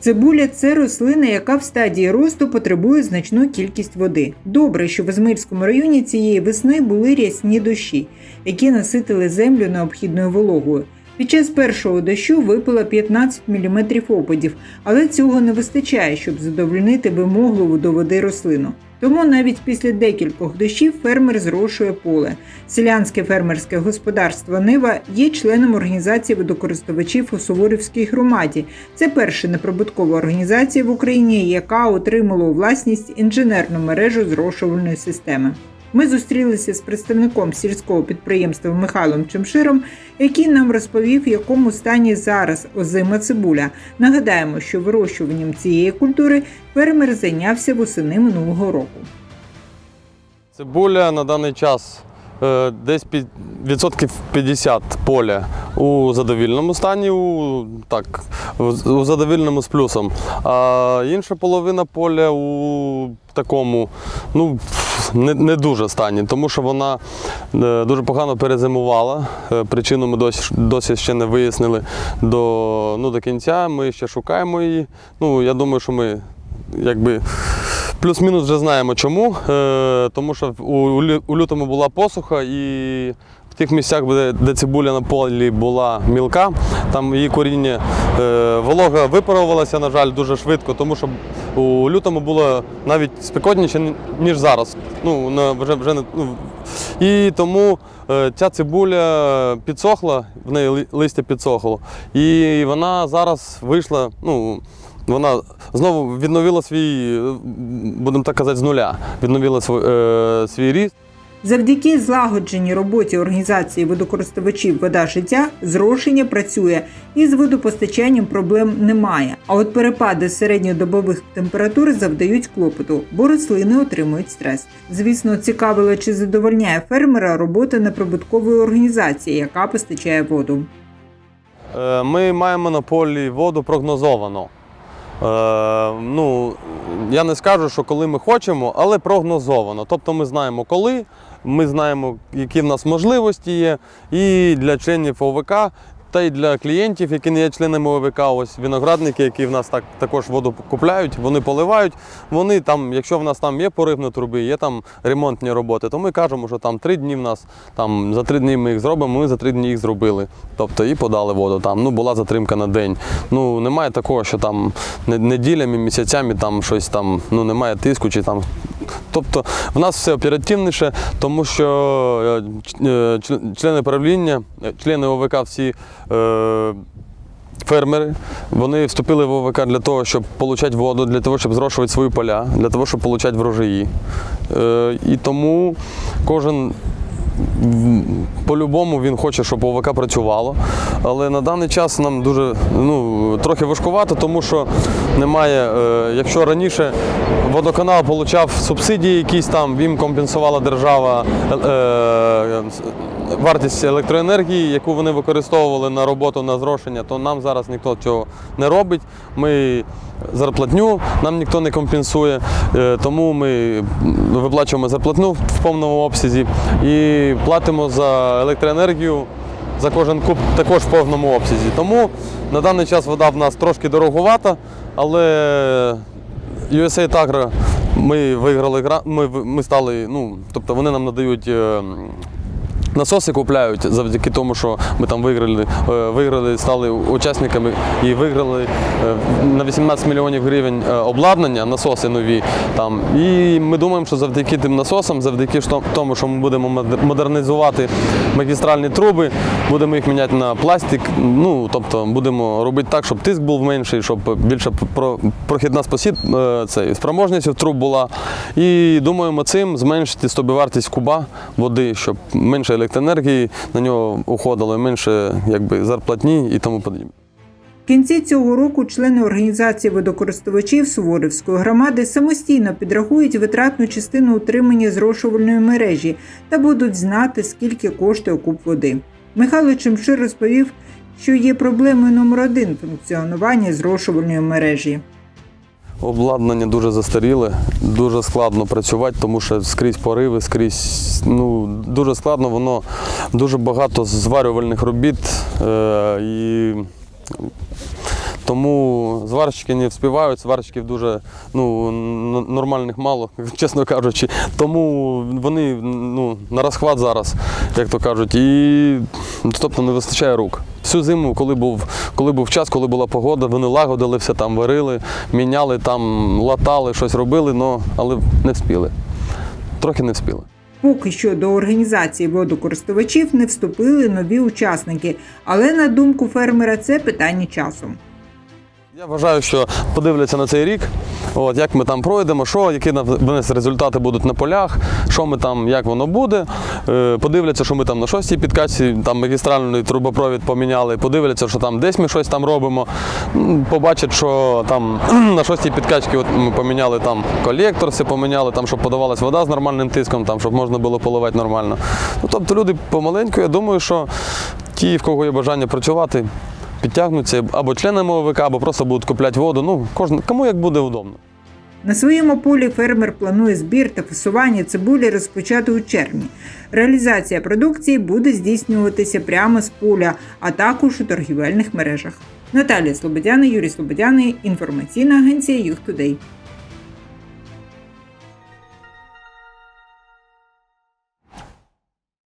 Цибуля це рослина, яка в стадії росту потребує значну кількість води. Добре, що в Ізмирському районі цієї весни були рясні дощі, які наситили землю необхідною вологою. Під час першого дощу випало 15 мм опадів, але цього не вистачає, щоб задовольнити вимогливу до води рослину. Тому навіть після декількох дощів фермер зрошує поле. Селянське фермерське господарство Нива є членом організації водокористувачів у Суворівській громаді. Це перша неприбуткова організація в Україні, яка отримала у власність інженерну мережу зрошувальної системи. Ми зустрілися з представником сільського підприємства Михайлом Чемширом, який нам розповів, в якому стані зараз озима цибуля. Нагадаємо, що вирощуванням цієї культури фермер зайнявся восени минулого року. Цибуля на даний час е, десь під, відсотків 50 поля у задовільному стані, у, так, у, задовільному з плюсом. А інша половина поля у такому, ну, не, не дуже стані, тому що вона е, дуже погано перезимувала. Е, Причину ми досі, досі ще не вияснили до, ну, до кінця. Ми ще шукаємо її. Ну, я думаю, що ми якби плюс-мінус вже знаємо чому. Е, тому що у, лютому була посуха і в тих місцях, де, цибуля на полі була мілка, там її коріння волога випарувалася, на жаль, дуже швидко, тому що у лютому було навіть спекотніше, ніж зараз. Ну, вже, вже, ну, і тому е, ця цибуля підсохла, в неї листя підсохло. І вона зараз вийшла, ну, вона знову відновила свій, е, будемо так казати, з нуля. Відновила свій, е, свій ріст. Завдяки злагодженій роботі організації водокористувачів Вода життя зрошення працює і з водопостачанням проблем немає. А от перепади середньодобових температур завдають клопоту, бо рослини отримують стрес. Звісно, цікавило, чи задовольняє фермера робота неприбуткової організації, яка постачає воду. Е, Ми маємо на полі воду прогнозовано. Е, ну, я не скажу, що коли ми хочемо, але прогнозовано. Тобто ми знаємо коли, ми знаємо, які в нас можливості є. І для членів ОВК, та й для клієнтів, які не є членами ОВК, ось виноградники, які в нас так, також воду купляють, вони поливають. Вони там, якщо в нас там є поривна труби, є там ремонтні роботи, то ми кажемо, що там три дні в нас, там за три дні ми їх зробимо, ми за три дні їх зробили. Тобто і подали воду. Там ну була затримка на день. Ну немає такого, що там неділями, місяцями там щось там, ну немає тиску чи там. Тобто в нас все оперативніше, тому що е, е, член- члени правління, е, члени ОВК всі. Фермери вони вступили в ОВК для того, щоб отримати воду, для того, щоб зрошувати свої поля, для того, щоб отримати врожаї. І тому кожен по-любому він хоче, щоб ОВК працювало. Але на даний час нам дуже ну, трохи важкувато, тому що немає. Якщо раніше водоканал отримав субсидії, якісь там, їм компенсувала держава. Е, Вартість електроенергії, яку вони використовували на роботу на зрошення, то нам зараз ніхто цього не робить. Ми зарплатню нам ніхто не компенсує, е, тому ми виплачуємо зарплатню в повному обсязі і платимо за електроенергію за кожен куб також в повному обсязі. Тому на даний час вода в нас трошки дороговата, але USA Agro ми виграли гра, ми, ми стали, ну, тобто вони нам надають. Насоси купляють завдяки тому, що ми там виграли, е, виграли, стали учасниками і виграли е, на 18 мільйонів гривень е, обладнання, насоси нові. Там. І ми думаємо, що завдяки тим насосам, завдяки тому, що ми будемо модернізувати магістральні труби, будемо їх міняти на пластик. Ну, тобто будемо робити так, щоб тиск був менший, щоб більше прохідна спосіб, е, цей, спроможність труб була. І думаємо цим зменшити собівартість куба води, щоб менше електроенергії на нього уходило, менше якби, зарплатні і тому подібне. В кінці цього року члени організації водокористувачів Суворівської громади самостійно підрахують витратну частину утримання зрошувальної мережі та будуть знати, скільки коштує куб води. Михайло Чемшир розповів, що є проблемою номер один функціонування зрошувальної мережі. Обладнання дуже застаріле, дуже складно працювати, тому що скрізь пориви, скрізь ну, дуже складно, воно дуже багато зварювальних робіт. Е, і Тому зварщики не вспівають, сварщиків дуже ну, нормальних мало, чесно кажучи. Тому вони ну, на розхват зараз, як то кажуть, і тобто не вистачає рук. Всю зиму, коли був, коли був час, коли була погода, вони лагодили все там, варили, міняли там, латали, щось робили, но, але не вспіли. Трохи не вспіли. Поки що до організації водокористувачів не вступили нові учасники, але на думку фермера, це питання часу. Я вважаю, що подивляться на цей рік, от, як ми там пройдемо, що, які результати будуть на полях, що ми там, як воно буде. Е, подивляться, що ми там на шостій підкачці, там магістральний трубопровід поміняли, подивляться, що там десь ми щось там робимо. Побачать, що там на шостій підкачці ми поміняли там колектор, все поміняли, там, щоб подавалась вода з нормальним тиском, там, щоб можна було поливати нормально. Ну, тобто люди помаленьку, я думаю, що ті, в кого є бажання працювати, підтягнуться або членами ОВК, або просто будуть купляти воду. Ну, кожен, кому як буде удобно. На своєму полі фермер планує збір та фасування цибулі розпочати у червні. Реалізація продукції буде здійснюватися прямо з поля, а також у торгівельних мережах. Наталія Слободяна, Юрій Слободяний, інформаційна агенція Юг Тудей.